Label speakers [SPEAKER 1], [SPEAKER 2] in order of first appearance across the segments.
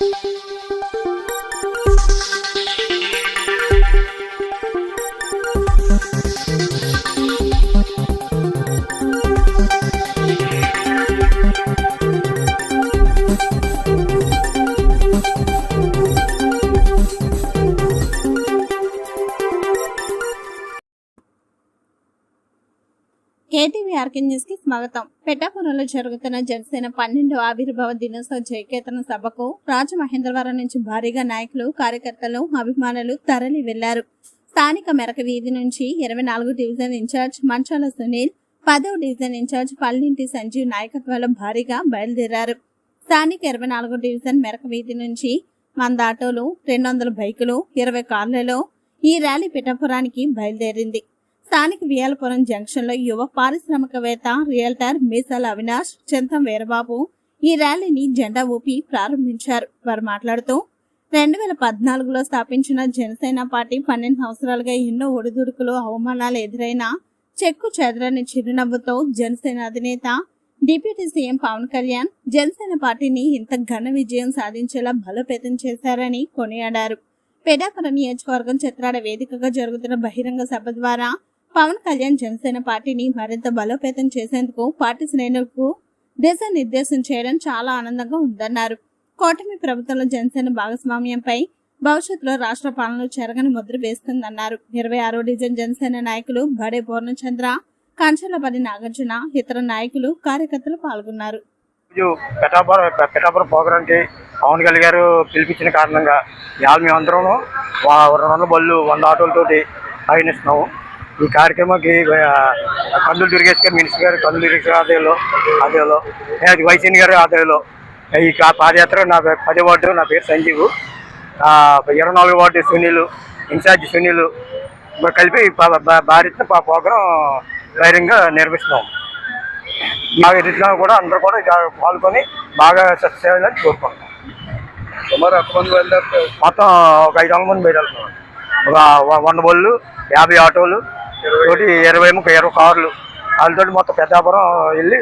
[SPEAKER 1] thank you KTV RK న్యూస్కి స్వాగతం. పెట్టాపురంలో జరుగుతున్న జనసేన పన్నెండవ ఆవిర్భావ దినోత్సవ జయకేతన సభకు రాజమహేంద్రవరం నుంచి భారీగా నాయకులు కార్యకర్తలు అభిమానులు తరలి వెళ్ళారు. స్థానిక మెరక వీధి నుంచి ఇరవై నాలుగు డివిజన్ ఇన్ఛార్జ్ మంచాల సునీల్ పదవ డివిజన్ ఇన్ఛార్జ్ పల్లింటి సంజీవ్ నాయకత్వంలో భారీగా బయలుదేరారు. స్థానిక ఇరవై నాలుగు డివిజన్ మెరక వీధి నుంచి వంద ఆటోలు రెండు వందల బైకులు ఇరవై కార్లలో ఈ ర్యాలీ పిఠాపురానికి బయలుదేరింది. స్థానిక వియాలపురం జంక్షన్లో యువ పారిశ్రామికవేత్త రియల్టర్ మీసాల అవినాష్ చింతం వీరబాబు ఈ ర్యాలీని జెండా ఊపి ప్రారంభించారు. వారు మాట్లాడుతూ రెండు వేల పద్నాలుగులో స్థాపించిన జనసేన పార్టీ పన్నెండు సంవత్సరాలుగా ఎన్నో ఒడిదుడుకులు అవమానాలు ఎదురైనా చెక్కు చెదరని చిరునవ్వుతో జనసేన అధినేత డిప్యూటీ సీఎం పవన్ కళ్యాణ్ జనసేన పార్టీని ఇంత ఘన విజయం సాధించేలా బలోపేతం చేశారని కొనియాడారు. పెడాపురం నియోజకవర్గం చిత్రాడ వేదికగా జరుగుతున్న బహిరంగ సభ ద్వారా పవన్ కళ్యాణ్ జనసేన పార్టీని మరింత బలోపేతం చేసేందుకు పార్టీ శ్రేణులకు దిశానిర్దేశం చేయడం చాలా ఆనందంగా ఉందన్నారు. కూటమి ప్రభుత్వంలో జనసేన భాగస్వామ్యంపై భవిష్యత్తులో రాష్ట్ర పాలనలో చెరగని ముద్ర వేస్తుందన్నారు. ఇరవై ఆరో డివిజన్ జనసేన నాయకులు బడే పూర్ణచంద్ర కంచలపల్లి నాగార్జున ఇతర నాయకులు కార్యకర్తలు పాల్గొన్నారు.
[SPEAKER 2] ప్రోగ్రాంకి పవన్ కళ్యాణ్ గారు పిలిపించిన కారణంగా ఇవాళ మేమందరం రెండు వందల బళ్ళు వంద ఆటోలతోటి ప్రయాణిస్తున్నాము ఆ, కందులు దుర్గేష్ గారు మినిస్టర్ గారు కందులు ఆదాయంలో ఆదాయంలో అది వైసీని గారి ఆదాయంలో ఈ పాదయాత్ర నా పేరు పది వార్డు నా పేరు సంజీవ్. ఇరవై నాలుగు వార్డు సునీల్ ఇన్ఛార్జ్ సునీల్ కలిపి పా ప్రోగ్రాం ధైర్యంగా నిర్వహిస్తున్నాం. మా ఎదుటిలో కూడా అందరూ కూడా పాల్గొని బాగా సక్సెస్ కోరుకుంటున్నాం.
[SPEAKER 3] సుమారు ఎంతమంది
[SPEAKER 2] మొత్తం ఒక ఐదు వందల మంది బయలుదేరుతున్నాం ఒక వ- వంద బళ్ళు యాభై ఆటోలు తోటి ఇరవై ముప్పై ఇరవై కార్లు. వాళ్ళతోటి మొత్తం పెద్దాపురం వెళ్ళి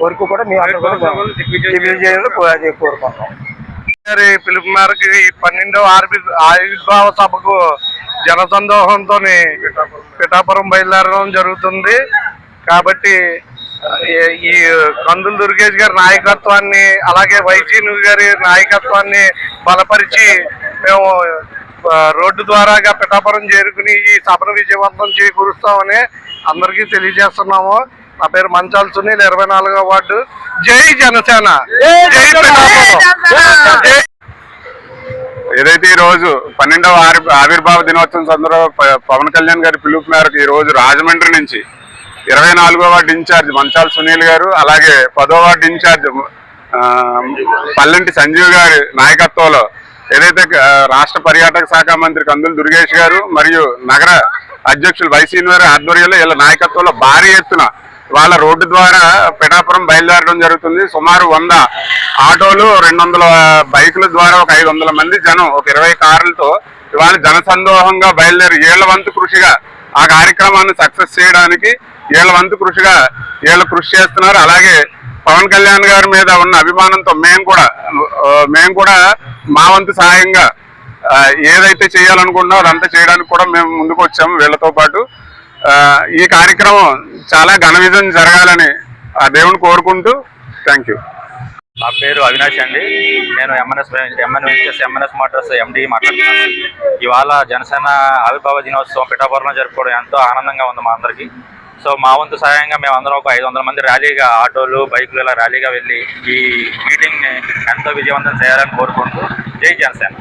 [SPEAKER 2] వరకు కూడా మీ అందరూ కూడా దిగ్విజయం చేయాలని కో- అది కోరుకుంటున్నాం
[SPEAKER 3] గారి పిలుపు మేరకు ఈ పన్నెండవ ఆర్బి ఆవిర్భావ సభకు జనసందోహంతో పిఠాపురం బయలుదేరడం జరుగుతుంది. కాబట్టి ఈ- కందులు దుర్గేష్ గారి నాయకత్వాన్ని అలాగే వైజీను గారి నాయకత్వాన్ని బలపరిచి మేము రోడ్డు ద్వారాగా పిఠాపురం చేరుకుని ఈ సభను విజయవంతం చేకూరుస్తామని అందరికీ తెలియజేస్తున్నాము. నా పేరు మంచాల సునీల్ ఇరవై నాలుగో వార్డు. జై జనసేన!
[SPEAKER 4] ఏదైతే ఈ రోజు పన్నెండవ ఆవిర్భావ దినోత్సవం సందర్భంగా పవన్ కళ్యాణ్ గారి పిలుపు మేరకు ఈ రోజు రాజమండ్రి నుంచి ఇరవై నాలుగో వార్డు ఇన్ఛార్జ్ మంచాల సునీల్ గారు అలాగే పదో వార్డు ఇన్ఛార్జ్ పల్లెంటి సంజీవ్ గారి నాయకత్వంలో ఏదైతే రాష్ట్ర పర్యాటక శాఖ మంత్రి కందులు దుర్గేష్ గారు మరియు నగర అధ్యక్షులు వైసీని వారి ఆధ్వర్యంలో వీళ్ళ నాయకత్వంలో భారీ ఎత్తున వాళ్ళ రోడ్డు ద్వారా పిఠాపురం బయలుదేరడం జరుగుతుంది. సుమారు వంద ఆటోలు రెండు వందల బైకుల ద్వారా ఒక ఐదు వందల మంది జనం ఒక ఇరవై కార్లతో ఇవాళ జనసందోహంగా బయలుదేరి ఏళ్ళ వంతు కృషిగా ఆ కార్యక్రమాన్ని సక్సెస్ చేయడానికి ఏళ్ళ వంతు కృషిగా వీళ్ళు కృషి చేస్తున్నారు. అలాగే పవన్ కళ్యాణ్ గారి మీద ఉన్న అభిమానంతో మేము కూడా మేము కూడా మా వంతు సహాయంగా ఏదైతే చేయాలనుకుంటున్నామో అదంతా చేయడానికి కూడా మేము ముందుకు వచ్చాము వీళ్ళతో పాటు. ఈ కార్యక్రమం చాలా ఘన విజయం జరగాలని ఆ దేవుని కోరుకుంటూ థ్యాంక్ యూ.
[SPEAKER 5] నా పేరు అవినాష్ అండి. నేను MNS MNS MNS motors MD మాట్లాడుతున్నాను. ఇవాళ జనసేన ఆవిర్భావ దినోత్సవం పిఠాపురంలో జరుపుకోవడం ఎంతో ఆనందంగా ఉంది మా అందరికీ. సో మా వంతు సహాయంగా మేము అందరం ఒక ఐదు వందల మంది ర్యాలీగా ఆటోలు బైకులు ఇలా ర్యాలీగా వెళ్ళి ఈ మీటింగ్ని ఎంతో విజయవంతం చేయాలని కోరుకుంటూ జై జనసేన.